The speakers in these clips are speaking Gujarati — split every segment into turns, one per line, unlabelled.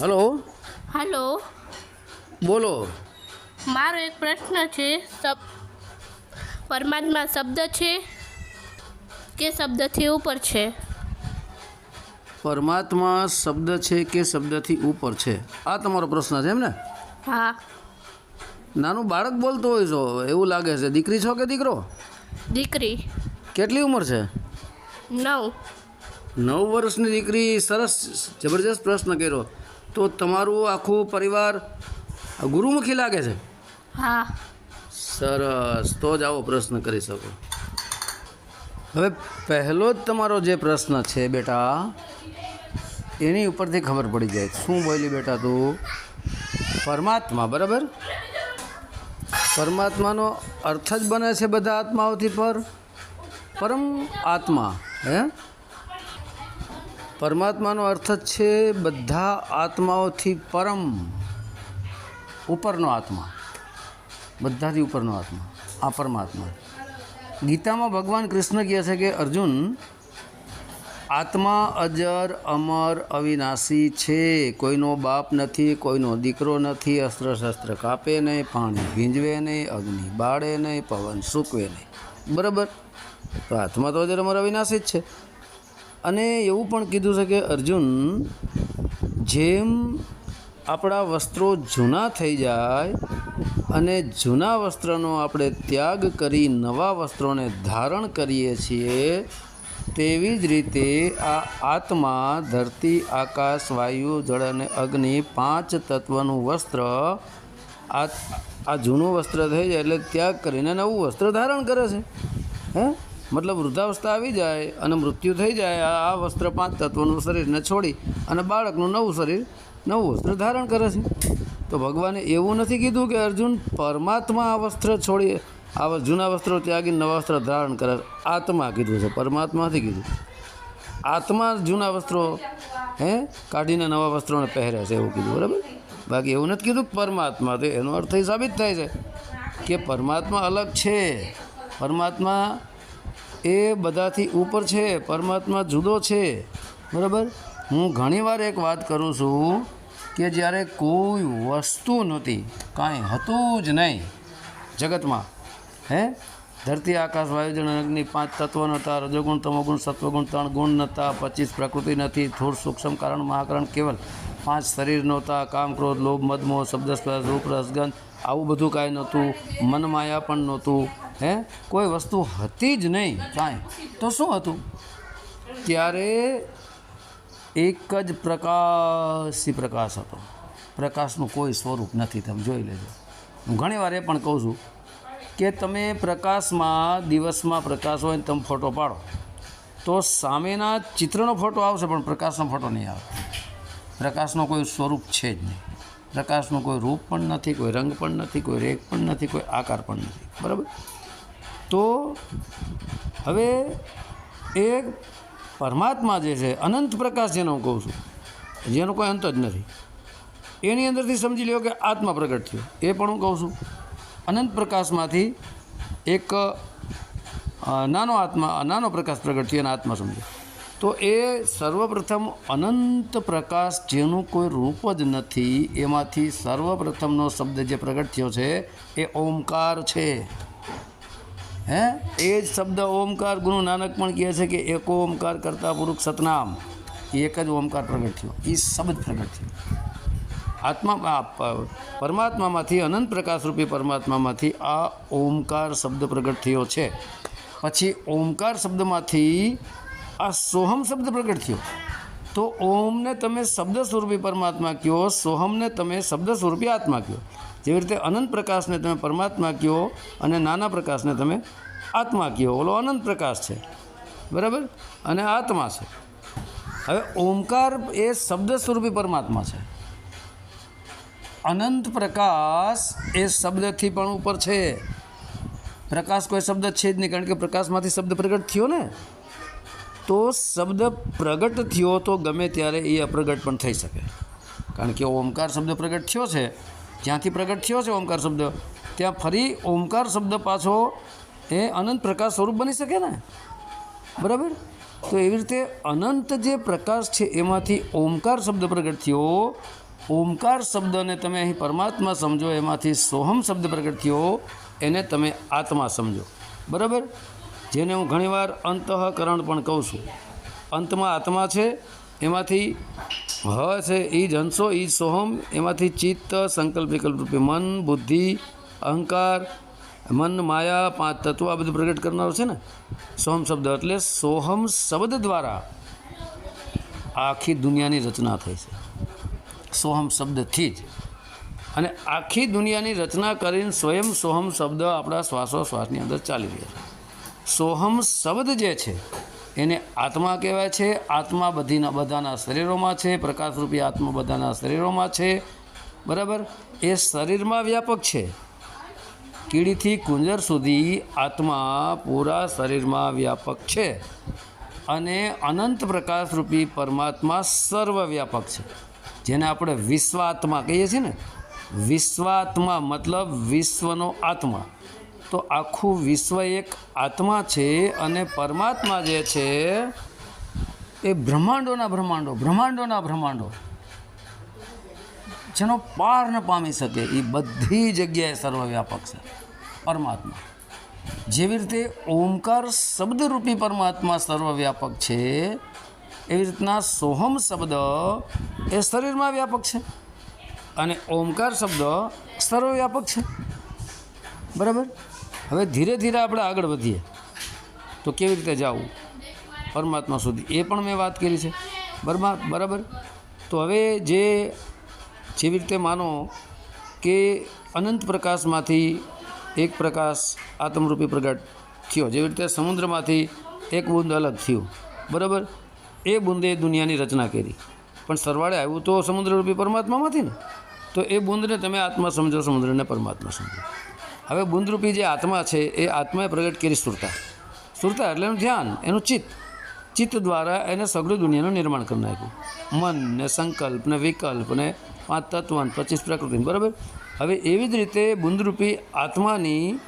હલો.
હલો.
બોલો.
મારો એક પ્રશ્ન છે સબ પરમાત્મા શબ્દ છે કે શબ્દથી ઉપર છે?
પરમાત્મા શબ્દ છે કે શબ્દથી ઉપર છે? આ તમારો પ્રશ્ન છે એમ ને?
હા.
નાનું બાળક બોલતો હોય છો એવું લાગે છે. દીકરી છો કે દીકરો?
દીકરી.
કેટલી ઉંમર છે?
નવ.
નવ વર્ષની દીકરી સરસ જબરજસ્ત પ્રશ્ન કર્યો. તો તમારું આખું પરિવાર ગુરુમુખી લાગે છે?
હા.
સરસ. તો જ આવો પ્રશ્ન કરી શકો. હવે પહેલો જ તમારો જે પ્રશ્ન છે બેટા એની ઉપરથી ખબર પડી જાય. શું બોલી બેટા તું? પરમાત્મા બરાબર? પરમાત્માનો અર્થ જ બને છે બધા આત્માઓથી પર. પરમ આત્મા હે? પરમાત્માનો અર્થ જ છે બધા આત્માઓથી પરમ ઉપરનો આત્મા. બધાથી ઉપરનો આત્મા. આ પરમાત્મા. ગીતામાં ભગવાન કૃષ્ણ કહે છે કે, અર્જુન, આત્મા અજર, અમર, અવિનાશી છે. કોઈનો બાપ નથી, કોઈનો દીકરો નથી અસ્ત્ર શસ્ત્ર કાપે નહીં, પાણી ભીંજવે નહીં, અગ્નિ બાળે નહીં, પવન સૂકવે નહીં. બરાબર? તો આત્મા તો અજર, અમર, અવિનાશી જ છે. અને એવું પણ કીધું છે કે અર્જુન, જેમ આપણા વસ્ત્રો જૂના થઈ જાય અને જૂના વસ્ત્રનો આપણે ત્યાગ કરી નવા વસ્ત્રોને ધારણ કરીએ છીએ, તેવી જ રીતે આ આત્મા, ધરતી, આકાશ, વાયુ, જળ અને અગ્નિ પાંચ તત્વનું વસ્ત્ર આ આ જૂનું વસ્ત્ર થઈ જાય એટલે ત્યાગ કરીને નવું વસ્ત્ર ધારણ કરે છે. હે? મતલબ વૃદ્ધાવસ્થા આવી જાય અને મૃત્યુ થઈ જાય, આ વસ્ત્ર પાંચ તત્વનું શરીરને છોડી અને બાળકનું નવું શરીર, નવું વસ્ત્ર ધારણ કરે છે. તો ભગવાને એવું નથી કીધું કે અર્જુન પરમાત્મા આ વસ્ત્ર છોડી, આ જૂના વસ્ત્રો ત્યાગીને નવા વસ્ત્ર ધારણ કરે. આત્મા કીધું છે, પરમાત્માથી કીધું આત્મા જૂના વસ્ત્રો, હે? કાઢીને નવા વસ્ત્રોને પહેરે છે એવું કીધું, બરાબર? બાકી એવું નથી કીધું પરમાત્મા તો એનો અર્થ એ સાબિત થાય છે કે પરમાત્મા અલગ છે. પરમાત્મા એ બધાથી ઉપર છે, પરમાત્મા જુદો છે. બરાબર? હું ઘણીવાર એક વાત કરું છું કે જ્યારે કોઈ વસ્તુ નહોતી, કાંઈ હતું જ નહીં જગતમાં, હે? ધરતી, આકાશ, વાયુજળ અગ્નિ પાંચ તત્વો નહોતા રજોગુણ તમોગુણ, સત્વગુણ, ત્રણ ગુણ નહોતા પચીસ પ્રકૃતિ નથી, થોડ સૂક્ષ્મ કારણ, મહાકરણ, કેવલ પાંચ શરીર નહોતા કામ, ક્રોધ, લોભ મદમો શબ્દ, સ્પર્શ, રૂપ રસગંધ આવું બધું કાંઈ નહોતું, મનમાયા પણ નહોતું, હે? કોઈ વસ્તુ હતી જ નહીં, કાંઈ. તો શું હતું? ત્યારે એક જ પ્રકાશી પ્રકાશ હતો. પ્રકાશનું કોઈ સ્વરૂપ નથી, તમે જોઈ લેજો. હું ઘણીવાર એ પણ કહું છું કે તમે પ્રકાશમાં, દિવસમાં પ્રકાશ હોય ને તમે ફોટો પાડો. તો સામેના ચિત્રનો ફોટો આવશે, પણ પ્રકાશનો ફોટો નહીં આવે પ્રકાશનો કોઈ સ્વરૂપ છે જ નહીં. પ્રકાશનું કોઈ રૂપ પણ નથી, કોઈ રંગ પણ નથી, કોઈ રેખ પણ નથી, કોઈ આકાર પણ નથી. બરાબર? તો હવે એ પરમાત્મા જે છે, અનંત પ્રકાશ જેનો હું કહું છું, જેનો કોઈ અંત જ નથી. એની અંદરથી સમજી લ્યો કે આત્મા પ્રગટ થયો. એ પણ હું કહું છું. અનંત પ્રકાશમાંથી એક નાનો આત્મા નાનો પ્રકાશ પ્રગટ થયો અને આત્મા સમજો તો એ સર્વપ્રથમ અનંત પ્રકાશ જેનું કોઈ રૂપ જ નથી, એમાંથી સર્વપ્રથમનો શબ્દ જે પ્રગટ થયો છે એ ઓમકાર છે. હે? એ જ શબ્દ ઓમકાર ગુરુ નાનક પણ કહે છે કે એક ઓમકાર કરતા પુરુષ સતનામ. એક જ ઓમકાર પ્રગટ થયો. એ શબ્દ પ્રગટ થયો. આત્મા પરમાત્મામાંથી, અનંત પ્રકાશરૂપી પરમાત્મામાંથી આ ઓમકાર શબ્દ પ્રગટ થયો છે. પછી ઓમકાર શબ્દમાંથી આ સોહમ શબ્દ પ્રગટ થયો. તો ઓમને તમે શબ્દ સ્વરૂપી પરમાત્મા કહો સોહમને તમે શબ્દ સ્વરૂપી આત્મા કહો જેવી રીતે અનંત પ્રકાશને તમે પરમાત્મા કહો અને નાના પ્રકાશને તમે આત્મા કહો ઓલો અનંત પ્રકાશ છે. બરાબર? અને આત્મા છે. હવે ઓમકાર એ શબ્દ સ્વરૂપી પરમાત્મા છે. અનંત પ્રકાશ એ શબ્દથી પણ ઉપર છે. પ્રકાશ કોઈ શબ્દ છે જ નહીં, કારણ કે પ્રકાશમાંથી શબ્દ પ્રગટ થયો ને. તો શબ્દ પ્રગટ થયો તો ગમે ત્યારે એ અપ્રગટ પણ થઈ શકે. કારણ કે ઓમકાર શબ્દ પ્રગટ થયો છે. જ્યાંથી પ્રગટ થયો છે ઓમકાર શબ્દ, ત્યાં ફરી ઓમકાર શબ્દ પાછો એ અનંત પ્રકાશ સ્વરૂપ બની શકે ને? બરાબર? તો એવી રીતે અનંત જે પ્રકાશ છે એમાંથી ઓમકાર શબ્દ પ્રગટ થયો. ઓમકાર શબ્દને તમે અહીં પરમાત્મા સમજો, એમાંથી સોહમ શબ્દ પ્રગટ થયો, એને તમે આત્મા સમજો. બરાબર? જેને હું ઘણીવાર અંતઃકરણ પણ કહું છું. અંતમાં આત્મા છે, એમાંથી હ છે એ જ હંસો એ સોહમ, એમાંથી ચિત્ત, સંકલ્પ, વિકલ્પ રૂપે મન, બુદ્ધિ, અહંકાર, મન, માયા, પાંચ તત્વ આ બધું પ્રગટ કરનારો છે ને? સોહમ શબ્દ એટલે સોહમ શબ્દ દ્વારા આખી દુનિયાની રચના થઈ છે. સોહમ શબ્દથી જ. અને આખી દુનિયાની રચના કરીને સ્વયં સોહમ શબ્દ આપણા શ્વાસોશ્વાસની અંદર ચાલી રહ્યા છે. સોહમ શબ્દ જે છે, એને આત્મા કહેવાય છે. આત્મા બધીના બધાના શરીરોમાં છે. પ્રકાશરૂપી આત્મા બધાના શરીરોમાં છે. બરાબર? એ શરીરમાં વ્યાપક છે. કીડીથી કુંજર સુધી આત્મા પૂરા શરીરમાં વ્યાપક છે અને અનંત પ્રકાશરૂપી પરમાત્મા સર્વવ્યાપક છે. જેને આપણે વિશ્વાત્મા કહીએ છીએ ને, વિશ્વાત્મા મતલબ વિશ્વનો આત્મા. તો આખું વિશ્વ એક આત્મા છે અને પરમાત્મા જે છે એ બ્રહ્માંડોના બ્રહ્માંડો બ્રહ્માંડોના બ્રહ્માંડો. જેનો પાર ન પામી શકે એ બધી જગ્યાએ સર્વવ્યાપક છે. પરમાત્મા. જેવી રીતે ઓમકાર શબ્દરૂપી પરમાત્મા સર્વવ્યાપક છે, એવી રીતના સોહમ શબ્દ એ શરીરમાં વ્યાપક છે અને ઓમકાર શબ્દ સર્વવ્યાપક છે. બરાબર? હવે ધીરે ધીરે આપણે આગળ વધીએ. તો કેવી રીતે જવું? પરમાત્મા સુધી. એ પણ મેં વાત કરી છે. બરમા, બરાબર? તો હવે જે, જેવી રીતે માનો કે અનંત પ્રકાશમાંથી એક પ્રકાશ આત્મરૂપી પ્રગટ થયો. જેવી રીતે સમુદ્રમાંથી એક બુંદ અલગ થયું. બરાબર? એ બુંદે દુનિયાની રચના કરી. પણ સરવાળે આવ્યું તો સમુદ્રરૂપી પરમાત્મામાંથી ને. તો એ બુંદને તમે આત્મા સમજો, સમુદ્રને પરમાત્મા સમજો. હવે બુંદરૂપી જે આત્મા છે, એ આત્માએ પ્રગટ કરી સુરતા. સુરતા એટલે એનું ધ્યાન, એનું ચિત્ત. ચિત્ત દ્વારા એને સગળી દુનિયાનું નિર્માણ કરી નાખ્યું. મન ને સંકલ્પ ને વિકલ્પ ને પાંચ તત્વન પચીસ પ્રકૃતિ બરાબર? હવે એવી જ રીતે બુંદરૂપી આત્માની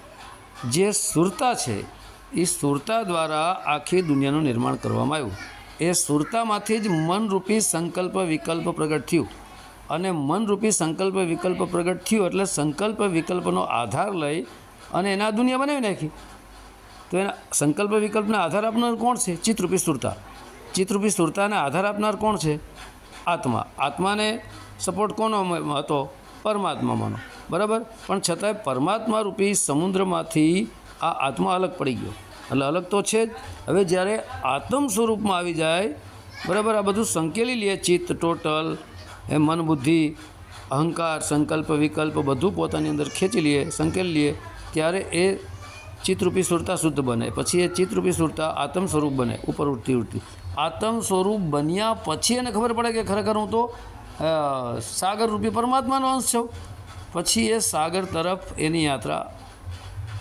જે સુરતા છે, એ સુરતા દ્વારા આખી દુનિયાનું નિર્માણ કરવામાં આવ્યું. એ સુરતામાંથી જ મનરૂપી સંકલ્પ વિકલ્પ પ્રગટ થયું. અને મનરૂપી સંકલ્પ વિકલ્પ પ્રગટ થયો એટલે સંકલ્પ વિકલ્પનો આધાર લઈ અને એના દુનિયા બનાવી નાખી. તો એના સંકલ્પ વિકલ્પને આધાર આપનાર કોણ છે? ચિત્રરૂપી સુરતા. ચિત્રરૂપી સુરતાને આધાર આપનાર કોણ છે? આત્મા. આત્માને સપોર્ટ કોનો હતો? પરમાત્મામાંનો. બરાબર? પણ છતાંય પરમાત્મા રૂપી સમુદ્રમાંથી આ આત્મા અલગ પડી ગયો. એટલે અલગ તો છે જ. હવે જ્યારે આત્મ સ્વરૂપમાં આવી જાય, બરાબર? આ બધું સંકેલી લે ચિત્ત ટોટલ એ મન, બુદ્ધિ, અહંકાર, સંકલ્પ, વિકલ્પ બધું પોતાની અંદર ખેંચી લઈએ સંકેલી લઈએ ત્યારે એ ચિત્તરૂપી સુરતા શુદ્ધ બને. પછી એ ચિત્તરૂપી સુરતા આત્મ સ્વરૂપ બને, ઉપર ઉઠતી ઉઠતી આત્મ સ્વરૂપ બન્યા પછી એને ખબર પડે કે ખરેખર હું તો સાગરરૂપી પરમાત્માનો અંશ છું. પછી એ સાગર તરફ એની યાત્રા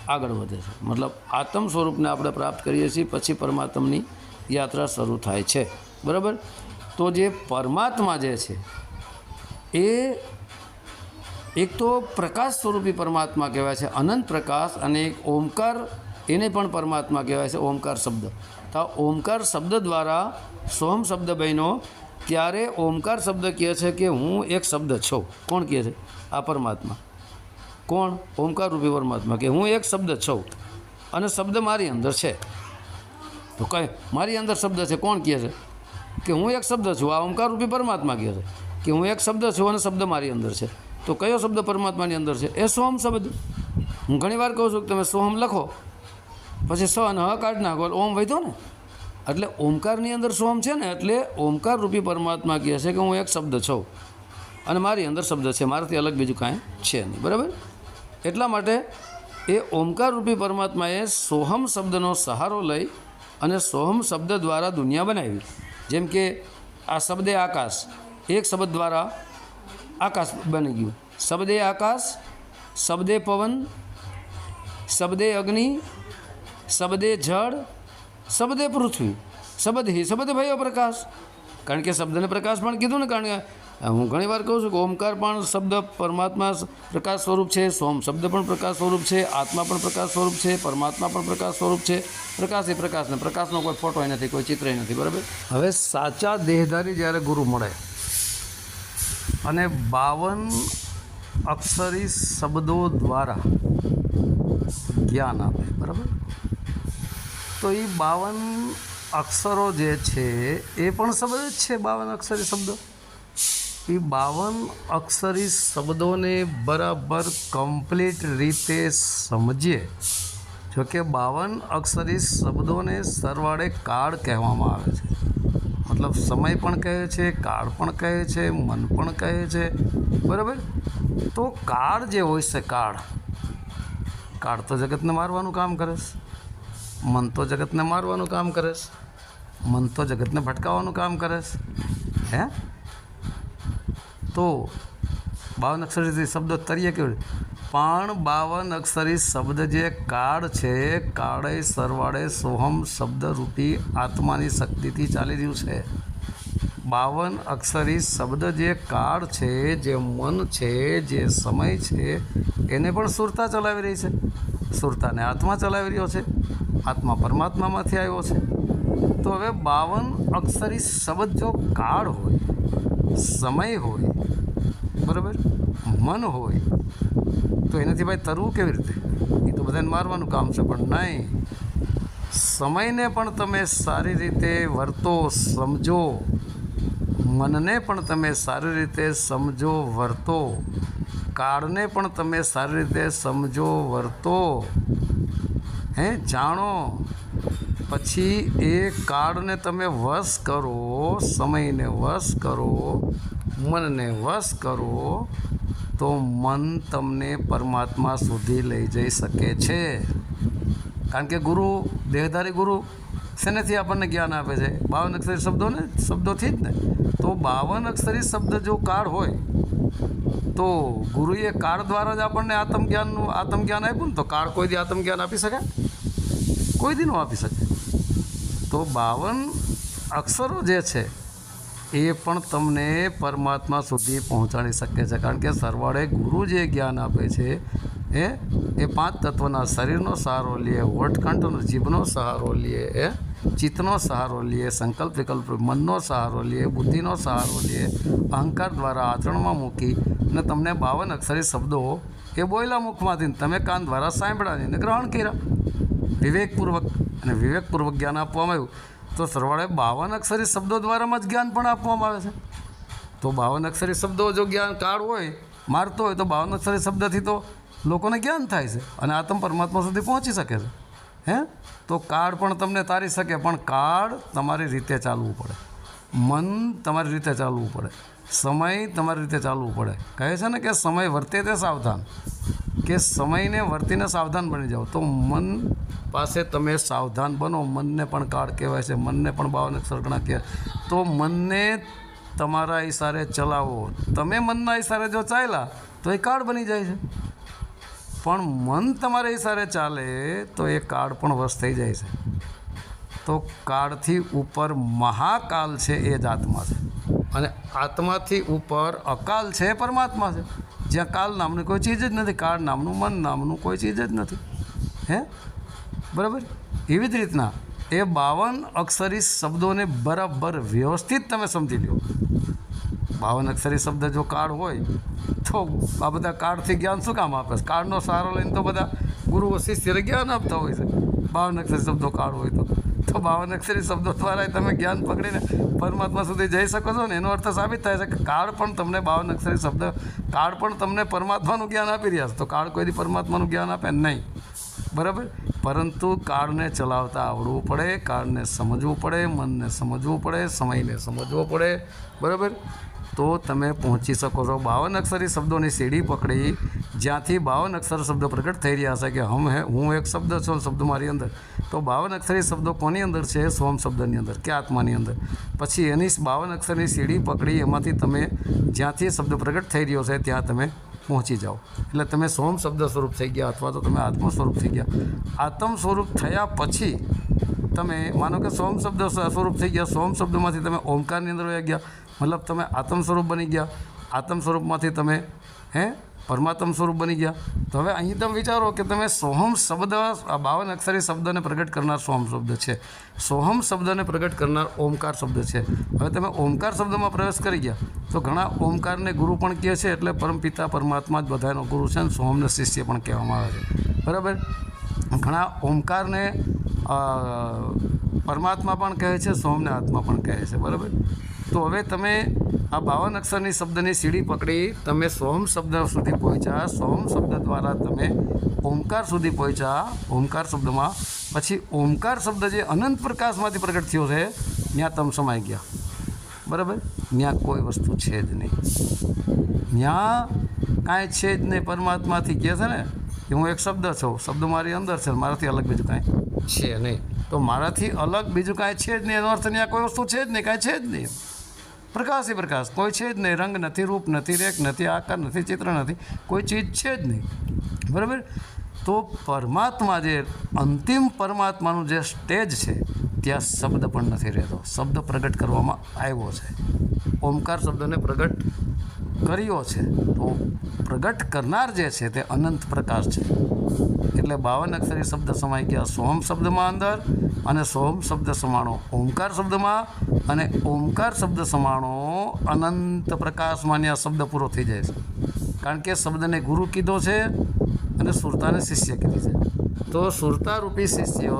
આગળ વધે છે. મતલબ આત્મ સ્વરૂપને આપણે પ્રાપ્ત કરીએ છીએ, પછી પરમાત્માની યાત્રા શરૂ થાય છે. બરાબર? તો જે પરમાત્મા જે છે એ એક તો પ્રકાશ સ્વરૂપી પરમાત્મા કહેવાય છે, અનંત પ્રકાશ અને એક ઓમકાર, એને પણ પરમાત્મા કહેવાય છે, ઓમકાર શબ્દ. તો ઓમકાર શબ્દ દ્વારા સોમ શબ્દ બન્યો, ત્યારે ઓમકાર શબ્દ કહે છે કે હું એક શબ્દ છું. કોણ કહે છે? આ પરમાત્મા. કોણ? ઓમકાર રૂપી પરમાત્મા કે હું એક શબ્દ છું. અને શબ્દ મારી અંદર છે. તો કઈ, મારી અંદર શબ્દ છે, કોણ કહે છે? કે હું એક શબ્દ છું, આ ઓમકાર રૂપી પરમાત્મા કહે છે. કે હું એક શબ્દ છું અને શબ્દ મારી અંદર છે. તો કયો શબ્દ પરમાત્માની અંદર છે? એ સોહમ શબ્દ. હું ઘણીવાર કહું છું કે તમે સોહમ લખો. પછી સ અને હ કાઢ નાખો. ઓમ વૈધો ને? એટલે ઓમકારની અંદર સોમ છે ને, એટલે ઓમકાર રૂપી પરમાત્મા કહે છે કે હું એક શબ્દ છું. અને મારી અંદર શબ્દ છે. મારાથી અલગ બીજું કાંઈ છે નહીં. બરાબર? એટલા માટે એ ઓમકાર રૂપી પરમાત્માએ સોહમ શબ્દનો સહારો લઈ અને સોહમ શબ્દ દ્વારા દુનિયા બનાવી. જેમ કે આ શબ્દે આકાશ એક શબ્દ દ્વારા આકાશ બની ગયું. શબ્દે આકાશ, શબ્દે પવન, શબ્દે અગ્નિ, શબ્દે જળ, શબ્દે પૃથ્વી, શબ્દ હિ, શબ્દ ભયો પ્રકાશ. કારણ કે શબ્દને પ્રકાશ પણ કીધું ને, કારણ કે હું ઘણી વાર કહું છું કે ઓમકાર પણ શબ્દ પરમાત્મા પ્રકાશ સ્વરૂપ છે, સોમ શબ્દ પણ પ્રકાશ સ્વરૂપ છે, આત્મા પણ પ્રકાશ સ્વરૂપ છે, પરમાત્મા પણ પ્રકાશ સ્વરૂપ છે. પ્રકાશ એ પ્રકાશ ને, પ્રકાશનો કોઈ ફોટો નથી, કોઈ ચિત્ર નથી, બરાબર? હવે સાચા દેહધારી જ્યારે ગુરુ મળે અને બાવન અક્ષરી શબ્દો દ્વારા જ્ઞાન આપે, બરાબર? તો એ બાવન અક્ષરો જે છે, એ પણ શબ્દ જ છે બાવન અક્ષરી શબ્દો? એ બાવન અક્ષરી શબ્દોને બરાબર કમ્પ્લીટ રીતે સમજીએ. જો કે બાવન અક્ષરી શબ્દોને સરવાળે કાળ કહેવામાં આવે છે. મતલબ સમય પણ કહે છે, કાળ પણ કહે છે, મન પણ કહે છે. બરાબર? તો કાળ જે હોય છે, કાળ. કાળ તો જગતને મારવાનું કામ કરે છે. મન તો જગતને મારવાનું કામ કરે છે. મન તો જગતને ભટકાવવાનું કામ કરે છે. હે? તો બાવન અક્ષરી શબ્દો તરીકે કેવી? પણ બાવન અક્ષરી શબ્દ જે કાળ છે, કાળે સરવાળે સોહમ શબ્દરૂપી આત્માની શક્તિથી ચાલી રહ્યું છે. બાવન અક્ષરી શબ્દ જે કાળ છે, જે મન છે, જે સમય છે, એને પણ સુરતા ચલાવી રહી છે. સુરતાને આત્મા ચલાવી રહ્યો છે. આત્મા પરમાત્મામાંથી આવ્યો છે. તો હવે બાવન અક્ષરી શબ્દ જો કાળ હોય, સમય હોય બરાબર? મન હોય તો એનાથી ભાઈ તરવું કેવી રીતે? એ તો બધાને મારવાનું કામ છે, પણ નહીં. સમયને પણ તમે સારી રીતે વર્તો, સમજો. મનને પણ તમે સારી રીતે સમજો, વર્તો. કાળને પણ તમે સારી રીતે સમજો, વર્તો. હે, જાણો. પછી એ કાળને તમે વશ કરો, સમયને વશ કરો. મનને વશ કરો, તો મન તમને પરમાત્મા સુધી લઈ જઈ શકે છે. કારણ કે ગુરુ, દેહધારી ગુરુ શેનેથી આપણને જ્ઞાન આપે છે? બાવન અક્ષરી શબ્દોને, શબ્દોથી જ ને? તો બાવન અક્ષરી શબ્દ જો કાળ હોય, તો ગુરુએ કાળ દ્વારા જ આપણને આત્મજ્ઞાનનું, આત્મજ્ઞાન આપ્યું ને, તો કાળ કોઈ દી આત્મજ્ઞાન આપી શકે? કોઈ દી ન આપી શકે? તો બાવન અક્ષરો જે છે એ પણ તમને પરમાત્મા સુધી પહોંચાડી શકે છે. કારણ કે સરવાળે ગુરુ જે જ્ઞાન આપે છે એ એ પાંચ તત્વના શરીરનો સહારો લે વટકંઠનો જીભનો સહારો લે એ ચિત્તનો સહારો લે, સંકલ્પ વિકલ્પ, મનનો સહારો લે, બુદ્ધિનો સહારો લે, અહંકાર દ્વારા આચરણમાં મૂકી અને તમને બાવન અક્ષરી શબ્દો એ બોયલા મુખમાંથી તમે કાન દ્વારા સાંભળ્યા અને ગ્રહણ કર્યા. વિવેકપૂર્વક અને વિવેકપૂર્વક જ્ઞાન આપવામાં આવ્યું. તો સરવાળે બાવન અક્ષરી શબ્દો દ્વારામાં જ જ્ઞાન પણ આપવામાં આવે છે. તો બાવન અક્ષરી શબ્દો જો જ્ઞાન કાળ હોય, મારતો હોય, તો બાવન અક્ષરી શબ્દથી તો લોકોને જ્ઞાન થાય છે અને આત્મ પરમાત્મા સુધી પહોંચી શકે છે. હે? તો કાળ પણ તમને તારી શકે, પણ કાળ તમારી રીતે ચાલવું પડે. મન તમારી રીતે ચાલવું પડે. સમય તમારી રીતે ચાલવું પડે. કહે છે ને કે સમય વર્તે તે સાવધાન. કે સમયને વર્તીને સાવધાન બની જાઓ. તો મન પાસે તમે સાવધાન બનો. મનને પણ કાળ કહેવાય છે. મનને પણ બાવન સરગણા કહેવાય તો મનને તમારા ઈશારે ચલાવો. તમે મનના ઈશારે જો ચાલ્યા, તો એ કાળ બની જાય છે. પણ મન તમારા ઈશારે ચાલે, તો એ કાળ પણ વશ થઈ જાય છે. તો કાળથી ઉપર મહાકાલ છે એ જ આત્મા છે. અને આત્માથી ઉપર અકાલ છે, પરમાત્મા છે. જ્યાં કાલ નામની કોઈ ચીજ જ નથી, કાળ નામનું, મન નામનું કોઈ ચીજ જ નથી. હે? બરાબર? એવી જ રીતના એ બાવન અક્ષરી શબ્દોને બરાબર વ્યવસ્થિત તમે સમજી લો બાવન અક્ષરી શબ્દ જો કાળ હોય, તો આ બધા કાળથી જ્ઞાન શું કામ આપે છે? કાળનો સહારો લઈને તો બધા ગુરુઓ શિષ્યને જ્ઞાન આપતા હોય છે. બાવન અક્ષરી શબ્દો કાળ હોય તો. તો બાવન અક્ષરી શબ્દો દ્વારા તમે જ્ઞાન પકડીને પરમાત્મા સુધી જઈ શકો છો ને, એનો અર્થ સાબિત થાય છે કે કાળ પણ તમને બાવન અક્ષરી શબ્દ, કાળ પણ તમને પરમાત્માનું જ્ઞાન આપી રહ્યા છે. તો કાળ કોઈ દી પરમાત્માનું જ્ઞાન આપે? નહીં. બરાબર? પરંતુ કાળને ચલાવતા આવડવું પડે, કાળને સમજવું પડે, મનને સમજવું પડે, સમયને સમજવો પડે. બરાબર? તો તમે પહોંચી શકો છો બાવન અક્ષરી શબ્દોની સીડી પકડી, જ્યાંથી બાવન અક્ષર શબ્દો પ્રગટ થઈ રહ્યા છે કે હમ હે, હું એક શબ્દ છું શબ્દ મારી અંદર. તો બાવન અક્ષરી શબ્દો કોની અંદર છે? સોમ શબ્દની અંદર કે આત્માની અંદર? પછી એની બાવન અક્ષરની સીડી પકડી, એમાંથી તમે જ્યાંથી શબ્દ પ્રગટ થઈ રહ્યો છે, ત્યાં તમે પહોંચી જાઓ. એટલે તમે સોમ શબ્દ સ્વરૂપ થઈ ગયા અથવા તો તમે આત્મ સ્વરૂપ થઈ ગયા. આત્મ સ્વરૂપ થયા પછી તમે માનો કે સોમ શબ્દ સ્વરૂપ થઈ ગયા, સોમ શબ્દમાંથી તમે ઓમકારની અંદર વહી ગયા. મતલબ તમે આત્મ સ્વરૂપ બની ગયા. આત્મ સ્વરૂપમાંથી તમે, હે? પરમાત્મ સ્વરૂપ બની ગયા. તો હવે અહીં તમે વિચારો કે તમે સોહમ શબ્દ બાવન અક્ષરી શબ્દને પ્રગટ કરનાર સોહમ શબ્દ છે. સોહમ શબ્દને પ્રગટ કરનાર ઓમકાર શબ્દ છે. હવે તમે ઓમકાર શબ્દમાં પ્રવેશ કરી ગયા. તો ઘણા ઓમકારને ગુરુ પણ કહે છે, એટલે પરમપિતા પરમાત્મા જ બધાનો ગુરુ છે અને સોહમને શિષ્ય પણ કહેવામાં આવે છે. બરાબર? ઘણા ઓમકારને પરમાત્મા પણ કહે છે સોમને આત્મા પણ કહે છે. બરાબર? તો હવે તમે આ બાવન અક્ષરની શબ્દની સીડી પકડી તમે સોમ શબ્દ સુધી પહોંચ્યા. સોમ શબ્દ દ્વારા તમે ઓમકાર સુધી પહોંચ્યા. ઓમકાર શબ્દમાં પછી ઓમકાર શબ્દ જે અનંત પ્રકાશમાંથી પ્રગટ થયો છે, ત્યાં તમે સમાઈ ગયા. બરાબર? ત્યાં કોઈ વસ્તુ છે જ નહીં. ત્યાં કાંઈ છે જ નહીં. પરમાત્માથી કહે છે ને કે હું એક શબ્દ છું. શબ્દ મારી અંદર છે, મારાથી અલગ બીજું કાંઈ છે નહીં. તો મારાથી અલગ બીજું કાંઈ છે જ નહીં. એનો અર્થ ત્યાં કોઈ વસ્તુ છે જ નહીં. કાંઈ છે જ નહીં. પ્રકાશ એ પ્રકાશ. કોઈ છે જ નહીં. રંગ નથી, રૂપ નથી, રેખ નથી, આકાર નથી, ચિત્ર નથી. કોઈ ચીજ છે જ નહીં. બરાબર? તો પરમાત્મા જે અંતિમ પરમાત્માનું જે સ્ટેજ છે, ત્યાં શબ્દ પણ નથી રહેતો. શબ્દ પ્રગટ કરવામાં આવ્યો છે. ઓમકાર શબ્દને પ્રગટ કર્યો છે, તો પ્રગટ કરનાર જે છે તે અનંત પ્રકાશ છે. એટલે બાવન અક્ષરી શબ્દ સમાઈ ગયા સોમ શબ્દમાં અંદર અને સોમ શબ્દ સમાણો ઓમકાર શબ્દમાં અને ઓમકાર શબ્દ સમાણો અનંત પ્રકાશમાં આ શબ્દ પૂરો થઈ જાય છે. કારણ કે શબ્દને ગુરુ કીધો છે અને સુરતાને શિષ્ય કીધી છે. તો સુરતારૂપી શિષ્ય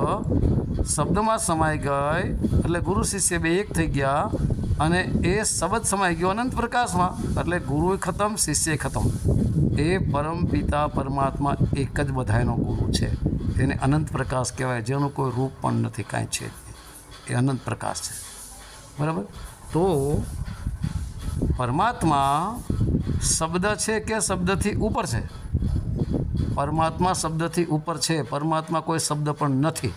શબ્દમાં સમાઈ ગઈ, એટલે ગુરુ શિષ્ય બે એક થઈ ગયા અને એ શબ્દ સમાઈ ગયો, અનંત પ્રકાશમાં. એટલે ગુરુ ખતમ, શિષ્ય ખતમ. એ પરમ પિતા પરમાત્મા એક જ બધાયનો ગુરુ છે. તેને અનંત પ્રકાશ કહેવાય, જેનું કોઈ રૂપ પણ નથી, કાંઈ છે એ અનંત પ્રકાશ છે. બરાબર? તો પરમાત્મા શબ્દ છે કે શબ્દથી ઉપર છે? પરમાત્મા શબ્દથી ઉપર છે. પરમાત્મા કોઈ શબ્દ પણ નથી.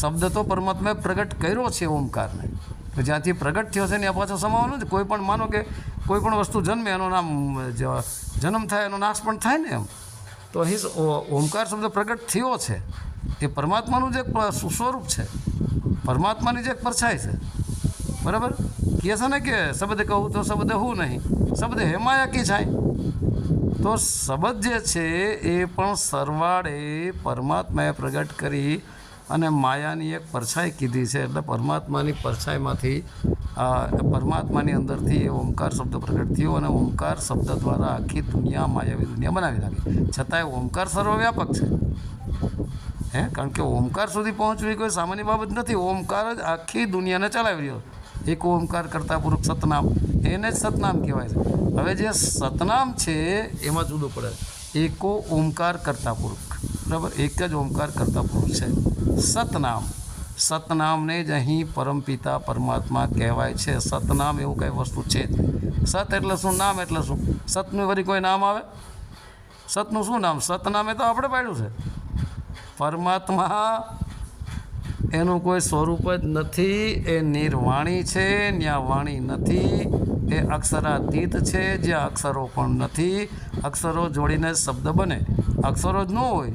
શબ્દ તો પરમાત્માએ પ્રગટ કર્યો છે ઓમકારને. જ્યાંથી પ્રગટ થયો છે ને આ પાછો સમાવવાનો નથી. કોઈ પણ માનો કે કોઈ પણ વસ્તુ જન્મે, એનું નામ જન્મ થાય, એનો નાશ પણ થાય ને એમ. તો અહીં ઓમકાર શબ્દ પ્રગટ થયો છે. એ પરમાત્માનું જે એક પ- સ્વરૂપ છે. પરમાત્માની જે એક પરછાઈ છે. બરાબર? કહે છે ને કે, શબ્દ કહું તો શબ્દ હું નહીં, શબ્દ હેમાયા કી છાય? તો શબ્દ જે છે એ પણ સરવાળે પરમાત્માએ પ્રગટ કરી અને માયાની એક પરછાઈ કીધી છે એટલે પરમાત્માની પરછાઈમાંથી પરમાત્માની અંદરથી એ ઓમકાર શબ્દ પ્રગટ થયો અને ઓમકાર શબ્દ દ્વારા આખી દુનિયા માયાવી દુનિયા બનાવી નાખી. છતાંય ઓમકાર સર્વવ્યાપક છે. હે? કારણ કે ઓમકાર સુધી પહોંચવું કોઈ સામાન્ય બાબત નથી. ઓમકાર જ આખી દુનિયાને ચલાવી રહ્યો એક ઓમકાર કરતા પૂર્વક સતનામ. એને જ સતનામ કહેવાય છે. હવે જે સતનામ છે, એમાં જુદું પડે. એકો ઓમકાર કરતા પુરુષ બરાબર? એક જ ઓમકાર કરતા પુરુષ છે. સતનામ. સતનામને જ અહીં પરમપિતા પરમાત્મા કહેવાય છે. સતનામ એવું કંઈ વસ્તુ છે જ સત એટલે શું? નામ એટલે શું? સતનું વરી કોઈ નામ આવે? સતનું શું નામ? સતનામે તો આપણે પાડ્યું છે. પરમાત્મા એનું કોઈ સ્વરૂપ જ નથી. એ નિર્વાણી છે ન્યા વાણી નથી. એ અક્ષરાતીત છે જ્યાં અક્ષરો પણ નથી. અક્ષરો જોડીને શબ્દ બને. અક્ષરો જ ન હોય,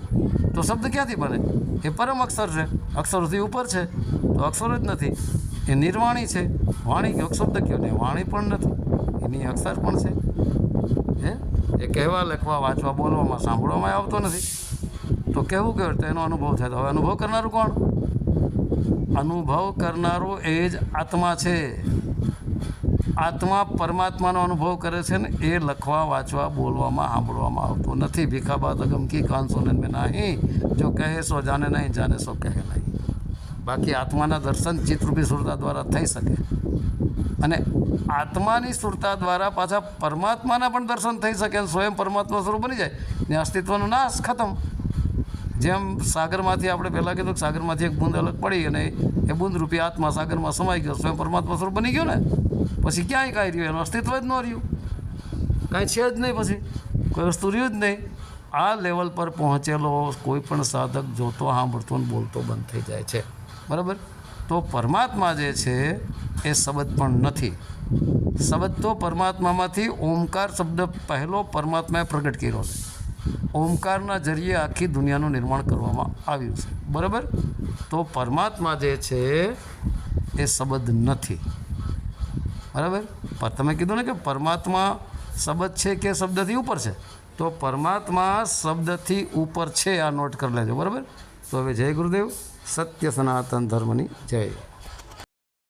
તો શબ્દ ક્યાંથી બને? એ પરમ અક્ષર છે. અક્ષરોથી ઉપર છે, તો અક્ષરો જ નથી. એ નિર્વાણી છે. વાણી કયો શબ્દ કયો ને વાણી પણ નથી. એની અક્ષર પણ છે. હે? એ કહેવા, લખવા, વાંચવા, બોલવામાં, સાંભળવામાં આવતો નથી. તો કહેવું કે તો એનો અનુભવ થાય. તો હવે અનુભવ કરનારું કોણ? અનુભવ કરનારો એ જ આત્મા છે. આત્મા પરમાત્માનો અનુભવ કરે છે ને, એ લખવા, વાંચવા, બોલવામાં, સાંભળવામાં આવતો નથી. ભીખાબાદ અગમ કી કાન સુને મેં નહીં. જો કહે સો જાને નહીં જાને સો કહે નહીં. બાકી આત્માના દર્શન ચિત્રરૂપી સુરતા દ્વારા થઈ શકે. અને આત્માની સુરતા દ્વારા પાછા પરમાત્માના પણ દર્શન થઈ શકે અને સ્વયં પરમાત્મા સ્વરૂપ બની જાય. ને અસ્તિત્વનો નાશ ખતમ. જેમ સાગરમાંથી આપણે પહેલાં કીધું કે સાગરમાંથી એક બૂંદ અલગ પડી અને એ બૂંદ રૂપી આત્મા સાગરમાં સમાઈ ગયો, સ્વયં પરમાત્મા સ્વરૂપ બની ગયો ને. પછી ક્યાંય કાંઈ રહ્યું? એનું અસ્તિત્વ જ ન રહ્યું. કાંઈ છે જ નહીં પછી. કોઈ વસ્તુ રહ્યું જ નહીં. આ લેવલ પર પહોંચેલો કોઈ પણ સાધક જોતો સાંભળતો ને બોલતો બંધ થઈ જાય છે. બરાબર? તો પરમાત્મા જે છે, એ શબ્દ પણ નથી. શબ્દ તો પરમાત્મામાંથી ઓમકાર શબ્દ પહેલો પરમાત્માએ પ્રગટ કર્યો છે. ઓમકારના જરીએ આખી દુનિયાનું નિર્માણ કરવામાં આવ્યું છે. બરાબર? તો પરમાત્મા જે છે, એ શબ્દ નથી. બરાબર? પણ તમે કીધું ને કે પરમાત્મા શબ્દ છે કે શબ્દથી ઉપર છે? તો પરમાત્મા શબ્દથી ઉપર છે આ નોટ કરી લેજો, બરાબર? તો હવે જય ગુરુદેવ, સત્ય સનાતન ધર્મની જય.